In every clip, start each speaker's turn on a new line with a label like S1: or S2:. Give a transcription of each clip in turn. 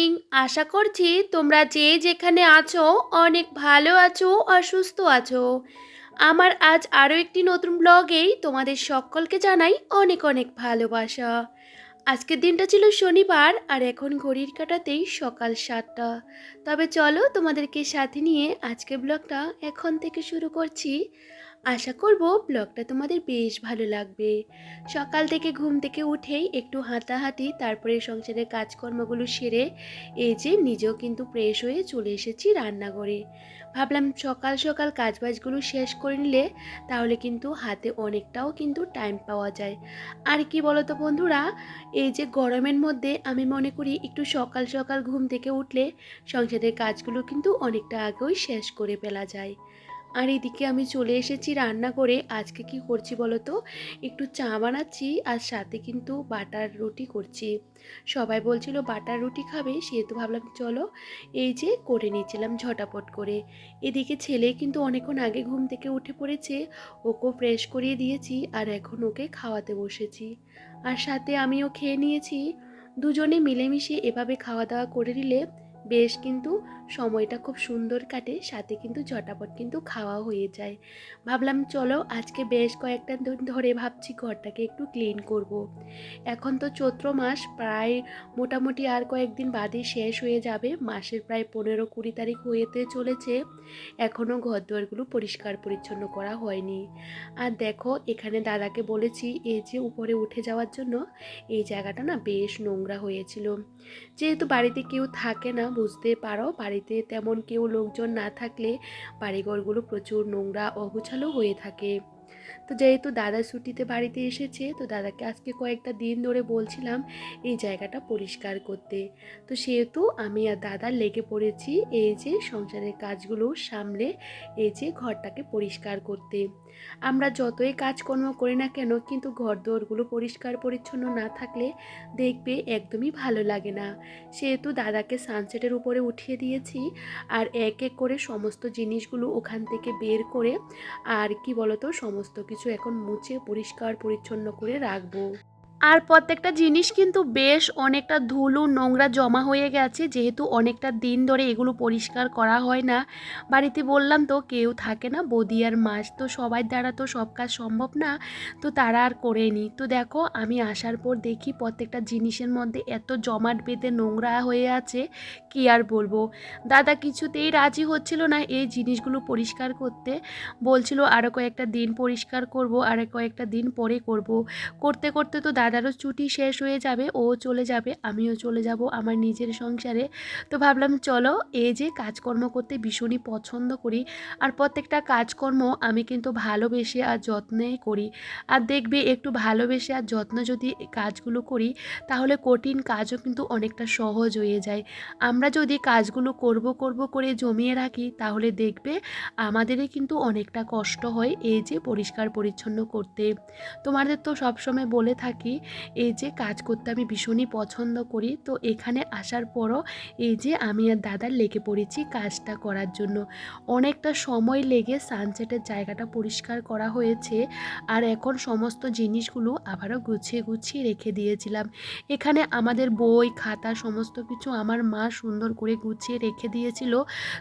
S1: Morning আশা করছি তোমরা যে যেখানে আছো অনেক ভালো আছো আর সুস্থ আছো। আমার আজ আরও একটি নতুন ব্লগেই তোমাদের সকলকে জানাই অনেক অনেক ভালোবাসা। আজকের দিনটা ছিল শনিবার আর এখন ঘড়ির কাটাতেই সকাল সাতটা। তবে চলো তোমাদেরকে সাথে নিয়ে আজকে ব্লগটা এখন থেকে শুরু করছি। আশা করব ব্লগটা তোমাদের বেশ ভালো লাগবে। সকাল থেকে ঘুম থেকে উঠেই একটু হাঁটাহাঁটি, তারপরে সংসারের কাজকর্মগুলো সেরে এই যে নিজেও কিন্তু ফ্রেশ হয়ে চলে এসেছি রান্নাঘরে। ভাবলাম সকাল সকাল কাজবাজগুলো শেষ করে নিলে তাহলে কিন্তু হাতে অনেকটাও কিন্তু টাইম পাওয়া যায়। আর কি বলতো বন্ধুরা, এই যে গরমের মধ্যে আমি মনে করি একটু সকাল সকাল ঘুম থেকে উঠলে সংসারের কাজগুলো কিন্তু অনেকটা আগেই শেষ করে ফেলা যায়। আর এদিকে আমি চলে এসেছি রান্না করে। আজকে কি করছি বলো তো? একটু চা বানাচ্ছি আর সাথে কিন্তু বাটার রুটি করছি। সবাই বলছিল, বাটার রুটি খাবে? সেহেতু ভাবলাম, চলো। এই যে করে নিয়েছিলাম ঝটাপট করে। এদিকে ছেলে কিন্তু অনেকক্ষণ আগে ঘুম থেকে উঠে পড়েছে। ওকেও ফ্রেশ করিয়ে দিয়েছি আর এখন ওকে খাওয়াতে বসেছি। আর সাথে আমিও খেয়ে নিয়েছি। দুজনে মিলেমিশে এভাবে খাওয়া দাওয়া করে নিলে বেশ কিন্তু সময়টা খুব সুন্দর কাটে, সাথে কিন্তু ঝটাপট কিন্তু খাওয়া হয়ে যায়। ভাবলাম চলো আজকে বেশ কয়েকটা দিন ধরে ভাবছি ঘরটাকে একটু ক্লিন করব। এখন তো চৈত্র মাস, প্রায় মোটামুটি আর কয়েকদিন বাদে শেষ হয়ে যাবে। মাসের প্রায় পনেরো কুড়ি তারিখ হয়েতে চলেছে। এখনও ঘর দুয়ারগুলো পরিষ্কার পরিচ্ছন্ন করা হয়নি। আর দেখো, এখানে দাদাকে বলেছি, এই যে উপরে উঠে যাওয়ার জন্য এই জায়গাটা না বেশ নোংরা হয়েছিল। যেহেতু বাড়িতে কেউ থাকে না বুঝতে পারো বাড়িতে তেমন কেউ লোকজন না থাকলে বাড়িঘরগুলো প্রচুর নোংরা অগুছালো হয়ে থাকে। তো যেহেতু দাদা ছুটিতে বাড়িতে এসেছে, তো দাদাকে আজকে কয়েকটা দিন ধরে বলছিলাম এই জায়গাটা পরিষ্কার করতে। তো সেহেতু আমি আর দাদা লেগে পড়েছি এই যে সংসারের কাজগুলো সামলে এই যে ঘরটাকে পরিষ্কার করতে। আমরা যতই কাজকর্ম করি না কেন, কিন্তু ঘর দোরগুলো পরিষ্কার পরিচ্ছন্ন না থাকলে দেখবে একদমই ভালো লাগে না। সেহেতু দাদাকে সানসেটের উপরে উঠিয়ে দিয়েছি আর এক এক করে সমস্ত জিনিসগুলো ওখান থেকে বের করে আর কি বলতো, সমস্ত কিছু এখন মুছে পরিষ্কার পরিচ্ছন্ন করে রাখব। আর প্রত্যেকটা জিনিস কিন্তু বেশ অনেকটা ধুলো, নোংরা জমা হয়ে গেছে। যেহেতু অনেকটা দিন ধরে এগুলো পরিষ্কার করা হয় না। বাড়িতে বললাম তো কেউ থাকে না, বদি আর মাছ তো সবার দ্বারা তো সব কাজ সম্ভব না, তো তারা আর করেনি তো দেখো, আমি আসার পর দেখি প্রত্যেকটা জিনিসের মধ্যে এত জমাট বেঁধে নোংরা হয়ে আছে। কি আর বলব? দাদা কিছুতেই রাজি হচ্ছিল না এই জিনিসগুলো পরিষ্কার করতে। বলছিল আরও কয়েকটা দিন পরিষ্কার করব, আর কয়েকটা দিন পরে করব। করতে করতে তো দাদা দাদারও ছুটি শেষ হয়ে যাবে, ও চলে যাবে, আমিও চলে যাব আমার নিজের সংসারে। তো ভাবলাম, চলো এই যে কাজকর্ম করতে ভীষণই পছন্দ করি। আর প্রত্যেকটা কাজকর্ম আমি কিন্তু ভালোবেসে আর যত্নে করি। আর দেখবে, একটু ভালোবেসে আর যত্ন যদি কাজগুলো করি, তাহলে কঠিন কাজও কিন্তু অনেকটা সহজ হয়ে যায়। আমরা যদি কাজগুলো করব করব করে জমিয়ে রাখি, তাহলে দেখবে, আমাদেরই কিন্তু অনেকটা কষ্ট হয় এই যে পরিষ্কার পরিচ্ছন্ন করতে। তোমাদের তো সবসময় বলে থাকি এই যে কাজ করতে আমি ভীষণই পছন্দ করি। তো এখানে আসার পরও এই যে আমি আর দাদার লেগে পড়েছি কাজটা করার জন্য। অনেকটা সময় লেগে সানসেটের জায়গাটা পরিষ্কার করা হয়েছে আর এখন সমস্ত জিনিসগুলো আবারও গুছিয়ে গুছিয়ে রেখে দিয়েছিলাম। এখানে আমাদের বই, খাতা সমস্ত কিছু আমার মা সুন্দর করে গুছিয়ে রেখে দিয়েছিল।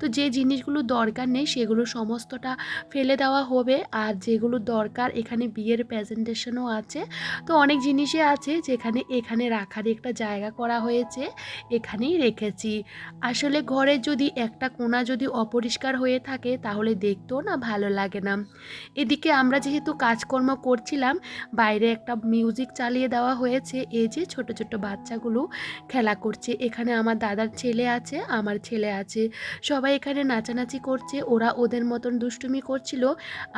S1: তো যে জিনিসগুলো দরকার নেই সেগুলো সমস্তটা ফেলে দেওয়া হবে। আর যেগুলো দরকার এখানে বিয়ের প্রেজেন্টেশনও আছে। তো অনেক জিনিস জিনিসে আছে যেখানে এখানে রাখার একটা জায়গা করা হয়েছে, এখানেই রেখেছি। আসলে ঘরে যদি একটা কোনা যদি অপরিষ্কার হয়ে থাকে তাহলে দেখতেও না ভালো লাগে না। এদিকে আমরা যেহেতু কাজকর্ম করছিলাম, বাইরে একটা মিউজিক চালিয়ে দেওয়া হয়েছে, এই যে ছোট ছোট বাচ্চাগুলো খেলা করছে। এখানে আমার দাদার ছেলে আছে, আমার ছেলে আছে। সবাই এখানে নাচানাচি করছে, ওরা ওদের মতন দুষ্টুমি করছিল।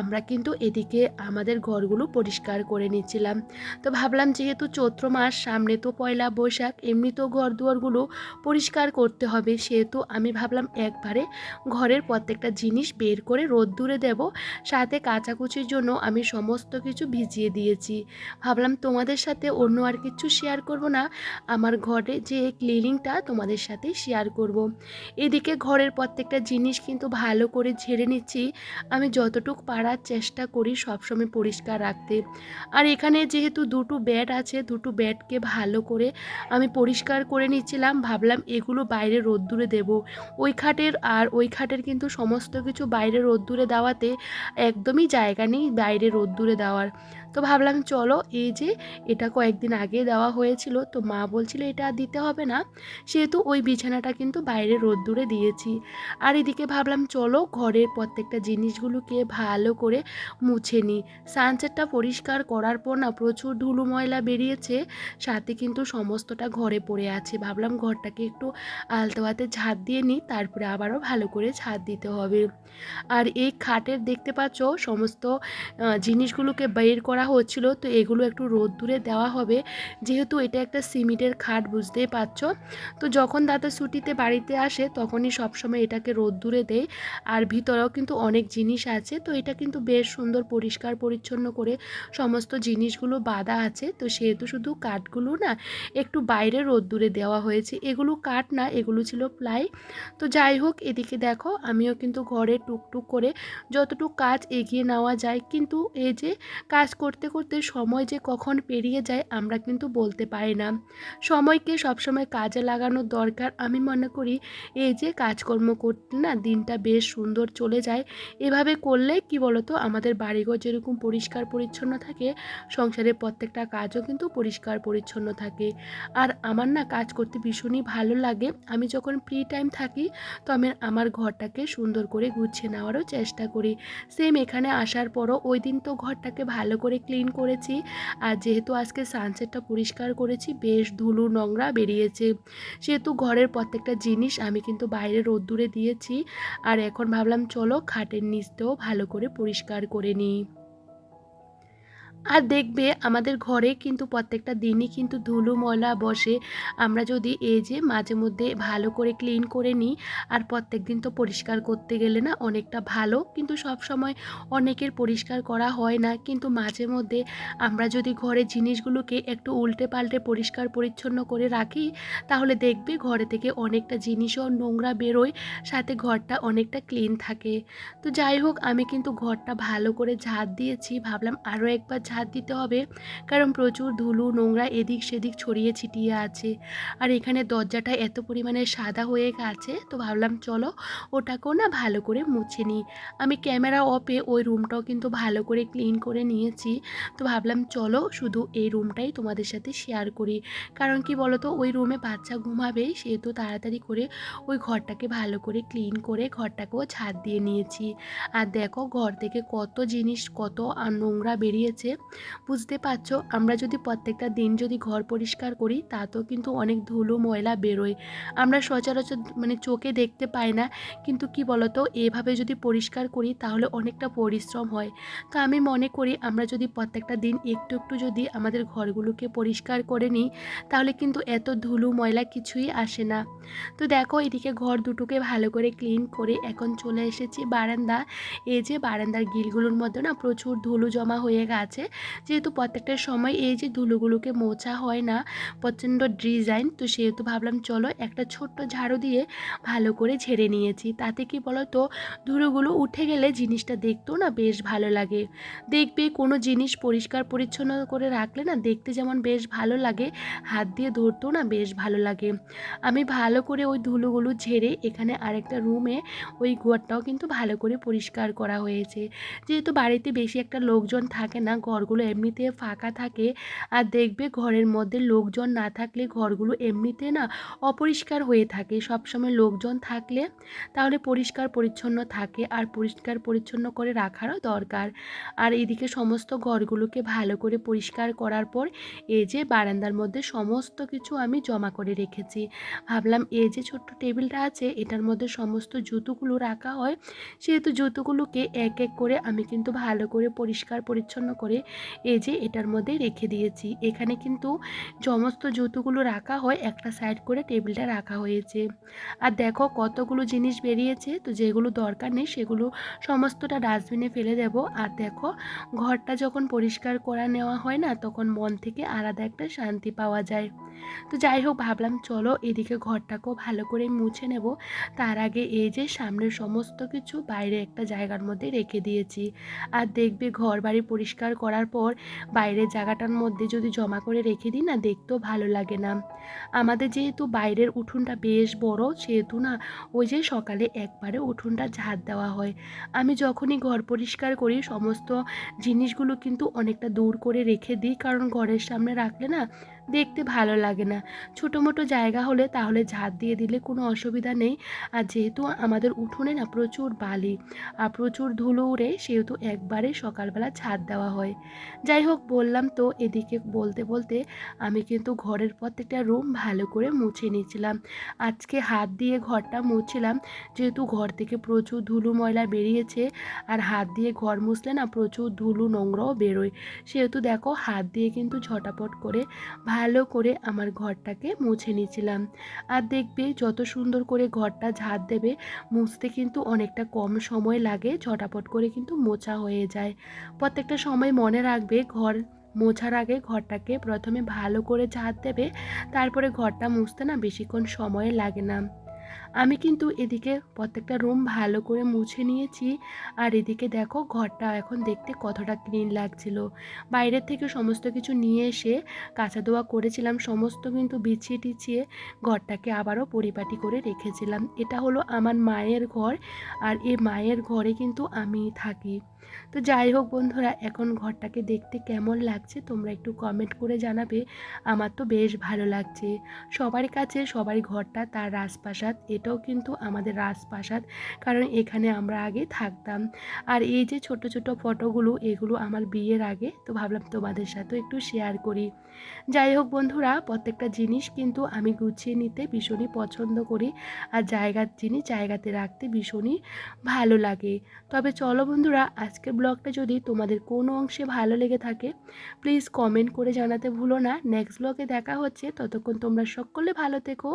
S1: আমরা কিন্তু এদিকে আমাদের ঘরগুলো পরিষ্কার করে নিচ্ছিলাম। তো ভাবলাম যেহেতু চৈত্র মাস, সামনে তো পয়লা বৈশাখ, এমনিতেও ঘর দুয়ারগুলো পরিষ্কার করতে হবে। সেহেতু আমি ভাবলাম একবারে ঘরের প্রত্যেকটা জিনিস বের করে রোদ্দুরে দেব। সাথে কাচাকুচির জন্য আমি সমস্ত কিছু ভিজিয়ে দিয়েছি। ভাবলাম তোমাদের সাথে অন্য আর কিছু শেয়ার করব না। আমার ঘরে যে ক্লিনিংটা তোমাদের সাথে শেয়ার করব। এদিকে ঘরের প্রত্যেকটা জিনিস কিন্তু ভালো করে ঝেড়ে নিচ্ছি। আমি যতটুক পারার চেষ্টা করি সবসময় পরিষ্কার রাখতে। আর এখানে যেহেতু দুটো বেড আছে, দুটো ব্যাটকে ভালো করে আমি পরিষ্কার করে নিচ্ছিলাম। ভাবলাম এগুলো বাইরে রোদ্দুরে দেব। ওই খাটের আর ওই খাটের কিন্তু সমস্ত কিছু বাইরে রোদ্দুরে দেওয়াতে একদমই জায়গা নেই বাইরে রোদ্দুরে দেওয়ার। তো ভাবলাম চলো এই যে এটা কয়েকদিন আগে দেওয়া হয়েছিল, তো মা বলছিল এটা আর দিতে হবে না। সেহেতু ওই বিছানাটা কিন্তু বাইরে রোদ্দুরে দিয়েছি। আর এদিকে ভাবলাম চলো ঘরের প্রত্যেকটা জিনিসগুলোকে ভালো করে মুছে নিই। সানসেটটা পরিষ্কার করার পর না প্রচুর ধুলো ময়লা বেরিয়েছে, সাথে কিন্তু সমস্তটা ঘরে পড়ে আছে। ভাবলাম ঘরটাকে একটু আলতো হাতে ঝাঁট দিয়ে নিই, তারপরে আবারও ভালো করে ঝাঁট দিতে হবে। আর এই খাটের দেখতে পাচ্ছ সমস্ত জিনিসগুলোকে বের করা হচ্ছিল। তো এগুলো একটু রোদ্দুরে দেওয়া হবে। যেহেতু এটা একটা সিমেন্টের খাট, বুঝতেই পারছ? তো যখন দাদা ছুটিতে বাড়িতে আসে, তখনই সবসময় এটাকে রোদ্দুরে দেয়। আর ভিতরেও কিন্তু অনেক জিনিস আছে। তো এটা কিন্তু বেশ সুন্দর, পরিষ্কার, পরিচ্ছন্ন করে সমস্ত জিনিসগুলো বাঁধা আছে। তো সেহেতু শুধু কাঠগুলো না, একটু বাইরে রোদ্দুরে দেওয়া হয়েছে। এগুলো কাঠ না, এগুলো ছিল প্লাই। তো যাই হোক, এদিকে দেখো, আমিও কিন্তু ঘরে টুকটুক করে যতটুকু কাজ এগিয়ে নেওয়া যায়। কিন্তু এই যে কাজ করতে করতে করতে সময় যে কখন পেরিয়ে যায় আমরা কিন্তু বলতে পারি না। সময়কে সবসময় কাজে লাগানোর দরকার। আমি মনে করি এই যে কাজকর্ম করতে না দিনটা বেশ সুন্দর চলে যায়। এভাবে করলে কি বলতো? আমাদের বাড়িঘর যেরকম পরিষ্কার পরিচ্ছন্ন থাকে, সংসারের প্রত্যেকটা কাজও কিন্তু পরিষ্কার পরিচ্ছন্ন থাকে। আর আমার না কাজ করতে ভীষণই ভালো লাগে। আমি যখন ফ্রি টাইম থাকি, তো আমি আমার ঘরটাকে সুন্দর করে গুছিয়ে নেওয়ারও চেষ্টা করি। সেম এখানে আসার পরও ওই দিন তো ঘরটাকে ভালো করে ক্লিন করেছি। আর যেহেতু আজকে সানসেটটা পরিষ্কার করেছি, বেশ ধুলো নোংরা বেরিয়েছে। সেহেতু ঘরের প্রত্যেকটা জিনিস আমি কিন্তু বাইরে রোদ্দুরে দিয়েছি। আর এখন ভাবলাম, চলো খাটের নিচটাও ভালো করে পরিষ্কার করে নিই। আর দেখবে আমাদের ঘরে কিন্তু প্রত্যেকটা দিনই কিন্তু ধুলো ময়লা বসে। আমরা যদি এই যে মাঝে মধ্যে ভালো করে ক্লিন করে নিই, আর প্রত্যেক দিন তো পরিষ্কার করতে গেলে না অনেকটা ভালো। কিন্তু সব সময় অনেকের পরিষ্কার করা হয় না। কিন্তু মাঝে মধ্যে আমরা যদি ঘরের জিনিসগুলোকে একটু উল্টে পাল্টে পরিষ্কার পরিচ্ছন্ন করে রাখি, তাহলে দেখবে ঘরে থেকে অনেকটা জিনিসও নোংরা বেরোয়, সাথে ঘরটা অনেকটা ক্লিন থাকে। তো যাই হোক, আমি কিন্তু ঘরটা ভালো করে ঝাঁট দিয়েছি। ভাবলাম আরও একবার ঝাঁট দিতে হবে। কারণ প্রচুর ধুলো, নোংরা এদিক সেদিক ছড়িয়ে ছিটিয়ে আছে। আর এখানে দরজাটা এত পরিমাণে সাদা হয়ে গেছে, তো ভাবলাম চলো ওটাকেও না ভালো করে মুছে নিই। আমি ক্যামেরা অফে ওই রুমটাও কিন্তু ভালো করে ক্লিন করে নিয়েছি। তো ভাবলাম চলো শুধু এই রুমটাই তোমাদের সাথে শেয়ার করি। কারণ কি বলতো, ওই রুমে বাচ্চা ঘুমাবে সেহেতু তাড়াতাড়ি করে ওই ঘরটাকে ভালো করে ক্লিন করে ঘরটাকেও ছাদ দিয়ে নিয়েছি। আর দেখো, ঘর থেকে কত জিনিস, কত নোংরা বেরিয়েছে। বুঝতে পারছ? আমরা যদি প্রত্যেকটা দিন যদি ঘর পরিষ্কার করি, তাতেও কিন্তু অনেক ধুলো, ময়লা বেরোয়। আমরা সচরাচর মানে চোখে দেখতে পাই না। কিন্তু কি বলতো? এভাবে যদি পরিষ্কার করি, তাহলে অনেকটা পরিশ্রম হয়। তো আমি মনে করি, আমরা যদি প্রত্যেকটা দিন একটু একটু যদি আমাদের ঘরগুলোকে পরিষ্কার করে নিই, তাহলে কিন্তু এত ধুলো, ময়লা কিছুই আসে না। তো দেখো, এদিকে ঘর দুটোকে ভালো করে ক্লিন করে এখন চলে এসেছি বারান্দা। এই যে বারান্দার গিলগুলোর মধ্যে না প্রচুর ধুলো জমা হয়ে গেছে। যেহেতু প্রত্যেকটা সময় এই যে ধুলোগুলোকে মোছা হয় না, প্রচণ্ড ডিজাইন, তো সেহেতু ভাবলাম চলো একটা ছোট্ট ঝাড়ু দিয়ে ভালো করে ঝেড়ে নিয়েছি। তাতে কি বলো তো ধুলোগুলো উঠে গেলে জিনিসটা দেখতেও না বেশ ভালো লাগে। দেখবে কোনো জিনিস পরিষ্কার পরিচ্ছন্ন করে রাখলে না দেখতে যেমন বেশ ভালো লাগে, হাত দিয়ে ধরতেও না বেশ ভালো লাগে। আমি ভালো করে ওই ধুলোগুলো ঝেড়ে এখানে আরেকটা রুমে ওই ঘরটাও কিন্তু ভালো করে পরিষ্কার করা হয়েছে। যেহেতু বাড়িতে বেশি একটা লোকজন থাকে না ঘরগুলো এমনিতে ফাঁকা থাকে। আর দেখবে ঘরের মধ্যে লোকজন না থাকলে ঘরগুলো এমনিতে না অপরিষ্কার হয়ে থাকে। সবসময় লোকজন থাকলে তাহলে পরিষ্কার পরিচ্ছন্ন থাকে আর পরিষ্কার পরিচ্ছন্ন করে রাখারও দরকার। আর এদিকে সমস্ত ঘরগুলোকে ভালো করে পরিষ্কার করার পর এই যে বারান্দার মধ্যে সমস্ত কিছু আমি জমা করে রেখেছি। ভাবলাম এই যে ছোট্ট টেবিলটা আছে এটার মধ্যে সমস্ত জুতোগুলো রাখা হয়। সেহেতু জুতোগুলোকে এক এক করে আমি কিন্তু ভালো করে পরিষ্কার পরিচ্ছন্ন করে এই যে এটার মধ্যে রেখে দিয়েছি। এখানে কিন্তু সমস্ত জুতোগুলো রাখা হয়, একটা সাইড করে টেবিলটা রাখা হয়েছে। আর দেখো কতগুলো জিনিস বেরিয়েছে, তো যেগুলো দরকার নেই সেগুলো সমস্তটা ডাস্টবিনে ফেলে দেব। আর দেখো ঘরটা যখন পরিষ্কার করা নেওয়া হয় না, তখন মন থেকে আলাদা একটা শান্তি পাওয়া যায়। তো যাই হোক, ভাবলাম চলো এদিকে ঘরটাকেও ভালো করে মুছে নেব। তার আগে এই যে সামনের সমস্ত কিছু বাইরে একটা জায়গার মধ্যে রেখে দিয়েছি। আর দেখবে ঘর বাড়ি পরিষ্কার করার আসার পর বাইরের জায়গাটার মধ্যে যদি জমা করে রেখে দিই না, দেখতেও ভালো লাগে না। আমাদের যেহেতু বাইরের উঠোনটা বেশ বড়, সেহেতু না ওই যে সকালে একবারে উঠোনটা ঝাঁট দেওয়া হয়। আমি যখনই ঘর পরিষ্কার করি, সমস্ত জিনিসগুলো কিন্তু অনেকটা দূর করে রেখে দিই, কারণ ঘরের সামনে রাখলে না দেখতে ভালো লাগে না। ছোটো মোটো জায়গা হলে তাহলে ঝাড় দিয়ে দিলে কোনো অসুবিধা নেই। আর যেহেতু আমাদের উঠোনে না প্রচুর বালি, আর প্রচুর ধুলো উড়ে সেহেতু একবারে সকালবেলা ছাদ দেওয়া হয়। যাই হোক, বললাম তো এদিকে বলতে বলতে আমি কিন্তু ঘরের প্রত্যেকটা রুম ভালো করে মুছে নিয়েছিলাম। আজকে হাত দিয়ে ঘরটা মুছছিলাম, যেহেতু ঘর থেকে প্রচুর ধুলো ময়লা বেরিয়েছে, আর হাত দিয়ে ঘর মুছলে না প্রচুর ধুলো নোংরাও বেরোয়। সেহেতু দেখো হাত দিয়ে কিন্তু ঝটাপট করে ভালো করে আমার ঘরটাকে মুছে নিয়েছিলাম। আর দেখবে যত সুন্দর করে ঘরটা ঝাড় দেবে, মুছতে কিন্তু অনেকটা কম সময় লাগে, ঝটাপট করে কিন্তু মোছা হয়ে যায়। প্রত্যেকটা সময় মনে রাখবে ঘর মোছার আগে ঘরটাকে প্রথমে ভালো করে ঝাড় দেবে, তারপরে ঘরটা মুছতে না বেশিক্ষণ সময় লাগে না। আমি কিন্তু এদিকে প্রত্যেকটা রুম ভালো করে মুছে নিয়েছি। আর এদিকে দেখো ঘরটা এখন দেখতে কতটা ক্লিন লাগছিল। বাইরের থেকে সমস্ত কিছু নিয়ে এসে কাঁচা দোয়া করেছিলাম, সমস্ত কিন্তু বিছিয়ে টিছিয়ে ঘরটাকে আবারও পরিপাটি করে রেখেছিলাম। এটা হলো আমার মায়ের ঘর, আর এই মায়ের ঘরে কিন্তু আমি থাকি। তো যাই হোক বন্ধুরা, এখন ঘরটাকে দেখতে কেমন লাগছে তোমরা একটু কমেন্ট করে জানাবে। আমার তো বেশ ভালো লাগছে। সবার কাছে সবার ঘরটা তার রাজপ্রাসাদ, এটাও কিন্তু আমাদের রাজপ্রাসাদ, কারণ এখানে আমরা আগে থাকতাম। আর এই যে ছোট ছোট ফটোগুলো, এগুলো আমার বিয়ের আগে, তো ভাবলাম তোমাদের সাথেও একটু শেয়ার করি। যাই হোক বন্ধুরা, প্রত্যেকটা জিনিস কিন্তু আমি গুছিয়ে নিতে ভীষণই পছন্দ করি, আর জায়গার জিনিস জায়গাতে রাখতে ভীষণই ভালো লাগে। তবে চলো বন্ধুরা আজকের ব্লগটা যদি তোমাদের কোনো অংশে ভালো লেগে থাকে প্লিজ কমেন্ট করে জানাতে ভুলো না। নেক্সট ব্লগে দেখা হচ্ছে। ততক্ষণ তোমরা সকলে ভালো থেকো।